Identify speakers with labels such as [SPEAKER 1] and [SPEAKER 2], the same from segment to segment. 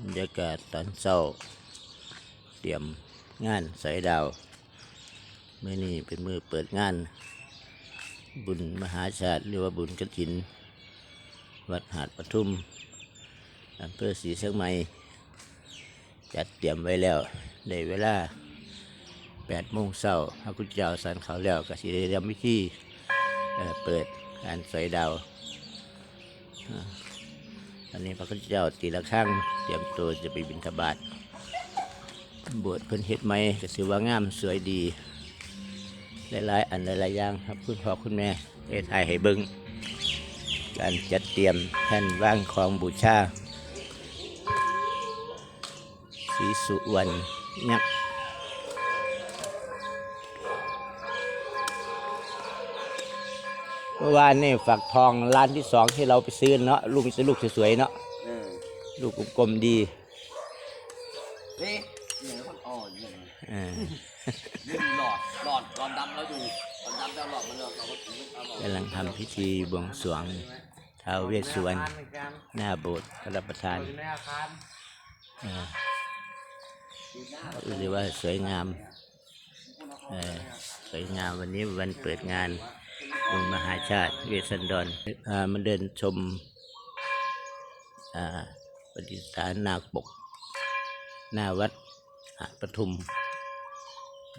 [SPEAKER 1] บรรยากาศตอนเช้า เตรียมงานสอยดาวเมื่อนี้เป็นมือเปิดงาน บุญมหาชาติหรือว่าบุญกฐิน วัดหาดปทุมอำเภอศรีเชียงใหม่ จัดเตรียมไว้แล้วในเวลา8โมงเช้าพระคุณเจ้าสันเขาแล้วก็สิได้เตรียมวิธีเเปิดการสอยดาว อันนี้พระเจ้าตีละข้างเตรียมตัวจะไปบิณฑบาตบวชเพิ่นเฮ็ดไหมก็ถือว่างามสวยดี หลายๆ อันหลายๆอย่างครับคุณพ่อคุณแม่ได้ถ่ายให้เบิ่งการจัดเตรียมแท่นว่างของบูชาสีสุวรรณยักษ์ มื่อวานนี่ฝักทองร้านที่สองที่เราไปซื้อเนาะลูกมีแต่ลูกสวยๆเนาะ
[SPEAKER 2] เออ
[SPEAKER 1] ลูกกลมๆดี
[SPEAKER 2] เฮ้ยอย่างคนอ่อนอย่างนี้
[SPEAKER 1] อ่า
[SPEAKER 2] ดึงหลอด หลอด หลอดดำแล้วดูหลอดดำแล้วหลอดมันหลอดเราก็ถึงเอาหลอด
[SPEAKER 1] กำลังทำพิธีบวงสรวงท้าวเวสสุวรรณหน้าโบสถ์พระประธาน
[SPEAKER 3] อยู่ในอาคาร
[SPEAKER 1] อ่าหรือว่าสวยงามเออสวยงามวันนี้วันเปิดงาน บุญมหาชาติเวสันดรอ่ามันเดินชมปฏิสถานนาคปก หน้าวัดหาดปทุม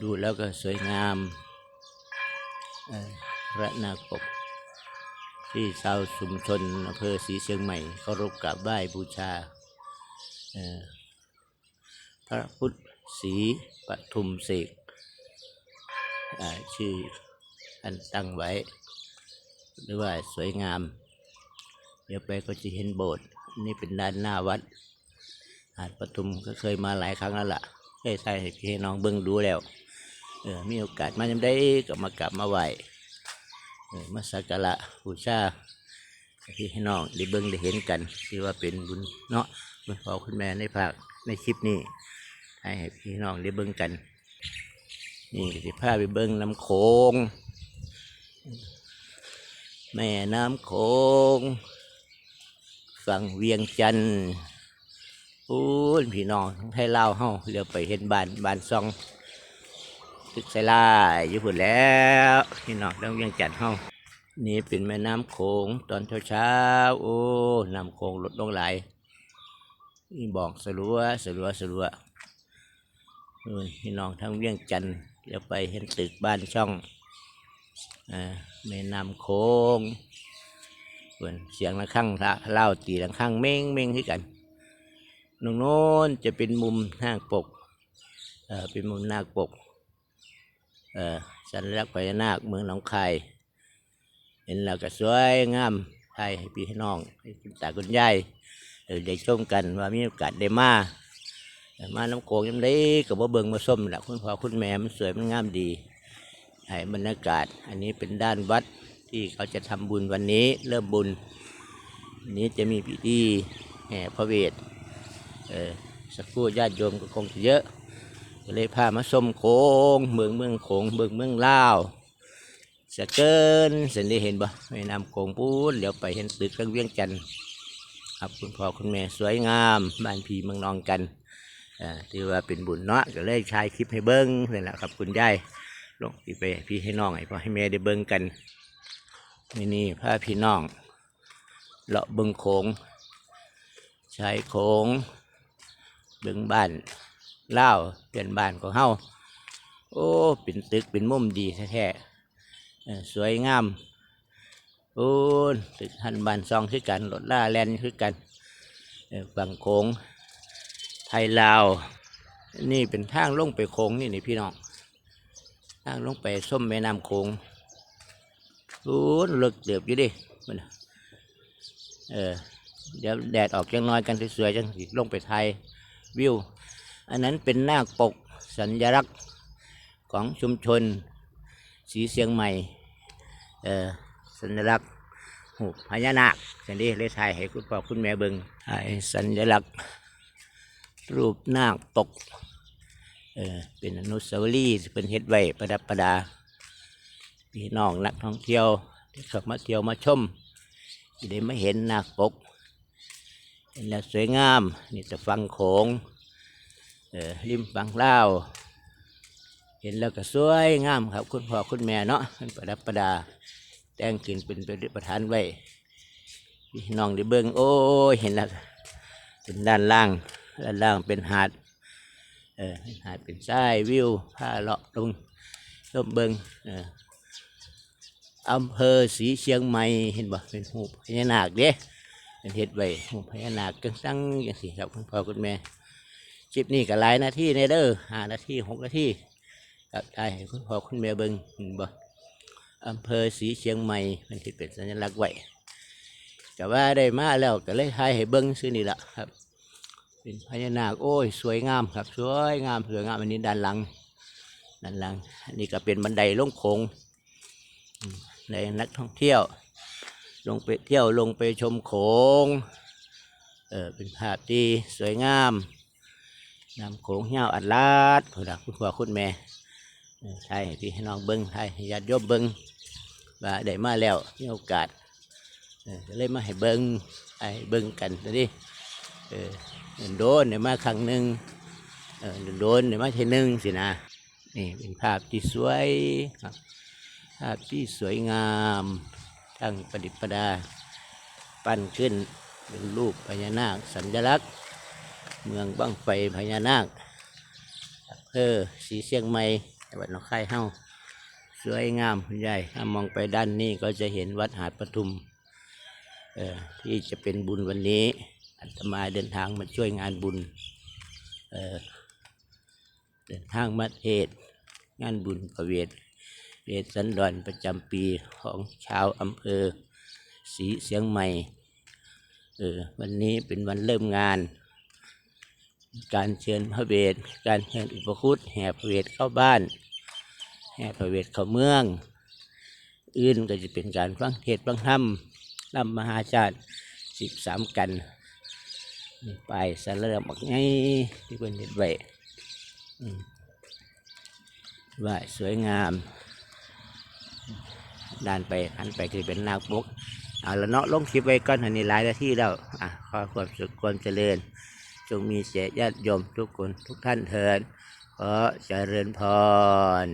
[SPEAKER 1] ดูแล้วก็สวยงามพระนาคปก ที่ชาวชุมชนอำเภอศรีเชียงใหม่เคารพกราบไหว้บูชา พระพุทธศรีปทุมเสกชื่อ อันตั้งไว้ หรือว่าสวยงาม เดี๋ยวไปก็จะเห็นโบสถ์นี่เป็นด้านหน้าวัดหาดปทุมก็เคยมาหลายครั้งแล้วล่ะเคยใส่ให้พี่น้องเบิ้งดูแล้วเออมีโอกาสมาจำได้ก็มากราบมาไหวเออมาสักการะบูชาให้พี่น้องได้เบิ้งได้เห็นกันที่ว่าเป็นบุญเนาะคุณพ่อคุณแม่ในภาคในคลิปนี้ ให้พี่น้องได้เบิ้งกัน นี่สิพาไปเบิ้งน้ำโขง แม่น้ำโขงฝั่งเวียงจันทน์พูนพี่น้องทั้งไทยลาเฮาเรียวไปเห็นบ้านบ้านซองตึกไซลาอยู่พุ่นแล้วพี่น้องต้องเวียงจันทน์เฮานี่เป็นแม่น้ำโขงตอนเช้าเช้าๆโอ้น้ำโขงลดลงหลายนี่บอกสลัวสลัวสลัวพี่น้องทั้งเวียงจันทน์เดี๋ยวไปเห็นตึกบ้านช่อง แม่น้ำโขงเพิ่นเสียงระฆังละเล่าตีระฆังเม้งเม้งคือกันตรงโน้นจะเป็นมุมนาคปกเออเป็นมุมนาคปกเออสัญลักษณ์พญานาคเมืองหนองคายเห็นแล้วก็สวยงามไทยให้พี่ให้น้องให้คุณตาคุณยายเออได้ชมกันว่ามีโอกาสได้มาแต่มาน้ำโขงยังได้กับว่าเบิงมาส้มแหละคุณพ่อคุณแม่มันสวยมันงามดี ให้บรรยากาศ อันนี้เป็นด้านวัดที่เขาจะทำบุญวันนี้เริ่มบุญนนี้จะมีพิธีแห่พระเวทเออสักครู่ญาติโยมก็คงจะเยอะก็เลยพามาชมโขงเมืองเมืองโขงเมืองเมืองลาวสะเกินส้นได้เห็นบ่แม่น้ำโขงปูนเดี๋ยวไปเห็นตึกเครื่องเวียงจันทน์ครับคุณพ่อคุณแม่สวยงามบ้านพีเมืองนองกันอ่าถือว่าเป็นบุญเนาะก็เลยชายคลิปให้เบิ้งนี่แหละครับคุณยาย ลงพี่ไปพี่ให้น้องให้พ่อให้แม่ได้เบิ้งกันนี่นี่พาพี่น้องเลาะเบิ้งโขงชายโขงเบิ่งบ้านเล่าเปลี่ยนบ้านของเฮาโอ้เป็นตึกเป็นมุมดีแท้ๆสวยงามโอ้ตึกหันบ้านซองคือกันรถล่าแลนคือกันเออฝั่งโขงไทยลาว นี่เป็นทางลงไปโขงนี่นี่พี่น้อง ทางลงไปส้มแม่น้ำโขงโอ้เลิกเดือบอยู่ดิมันเออเดี๋ยวแดดออกจังน้อยกันสวยๆจังลงไปไทยวิว อันนั้นเป็นหน้าปกสัญลักษณ์ของชุมชน สีเสียงใหม่ เอ่อสัญลักษณ์หูพญานาคสันนี้เลยถ่ายให้คุณพ่อคุณแม่เบิงถ่ายสัญลักษณ์ รูปนาคปก เออเป็นอนุสาวรีย์เป็นเฮ็ดไว้ประดับประดา พี่น้องนักท่องเที่ยวที่เขามาเที่ยวมาชมที่ได้มาเห็นนาคปกเห็นแล้วสวยงาม นี่จะฟังโขงเออริมฟังเล่าเห็นแล้วก็สวยงามครับ คุณพ่อคุณแม่เนาะเป็นประดับประดา แต่งขึ้นเป็นประธานไว้พี่น้องได้เบิ่งโอ้ยเห็นแล้วเป็นด้านล่างด้านล่างเป็นหาด เออหาดเป็นทรายวิวพาเลาะลงชมเบิงเอออำเภอศรีเชียงใหม่เห็นบ่เป็นหูพญานาคเด้เป็นเห็ดไว้หูพญานาคกังตั้งอย่างสิครับคุณพ่อคุณแม่คลิปนี้ก็หลายนาทีในเด้อห้านาทีหกนาทีครับได้ให้คุณพ่อคุณแม่เบิงเห็นบ่อำเภอศรีเชียงใหม่มันที่เป็นสัญลักษณ์ไว้แต่ว่าได้มาแล้วก็เลยทายให้เบิ้งซื้อนี่แหละครับ เป็นพญานาคโอ้ย สวยงามครับ สวยงามสวยงามอันนี้ด้านหลังด้านหลังอันนี้ก็เป็นบันไดลงโขงในนักท่องเที่ยว ลงไปเที่ยวลงไปชมโขงเออเป็นภาพที่สวยงามน้ำโขงเหี่ยวอัดลาดผู้ดักคุณพ่อคุณแม่ใช่พี่น้องเบิ้งใช่ญาติโยมเบิ้งว่าได้มาแล้วมีโอกาสเออเลยมาให้เบิ้งให้เบิ้งกันนะดิเออ โดนเนี่ยมาครั้งหนึ่งโดนเนี่ยมาเทหนึ่งสินะนี่เป็นภาพที่สวยครับภาพที่สวยงามทั้งประดิษฐ์ประดา ปั้นขึ้นเป็นรูปพญานาคสัญลักษณ์ เมืองบั้งไฟพญานาคอำเภอสีเชียงใหม่จังหวัดหนองคายเฮาสวยงามคุณยายถ้ามองไปด้านนี้ก็จะเห็นวัดหาดปทุมที่จะเป็นบุญวันนี้ อาตมาเดินทางมาช่วยงานบุญเเดินทางมาเทศงานบุญประเวทเวทสันดอนประจำปีของชาวอำเภอศรีเสียงใหม่เออวันนี้เป็นวันเริ่มงาน การเชิญพระเวทการเชิญอุปคุตแห่พระเวทเข้าบ้าน แห่พระเวทเข้าเมือง อื่นก็จะเป็นการฟังเทศฟังธรรมนำมหาชาติสิบสามกัน นี่ไปสาระบักไงที่เป็นเห็ดไว้อืมไหว่าสวยงามด้านไปหันไปคือเป็นนาคบกเอาละเนาะลงคลิปไว้ก่อนอันนี้หลายนาทีแล้วอะขอความสุขความเจริญ จงมีเสียญาติโยมทุกคนทุกท่านเถิดขอเจริญพร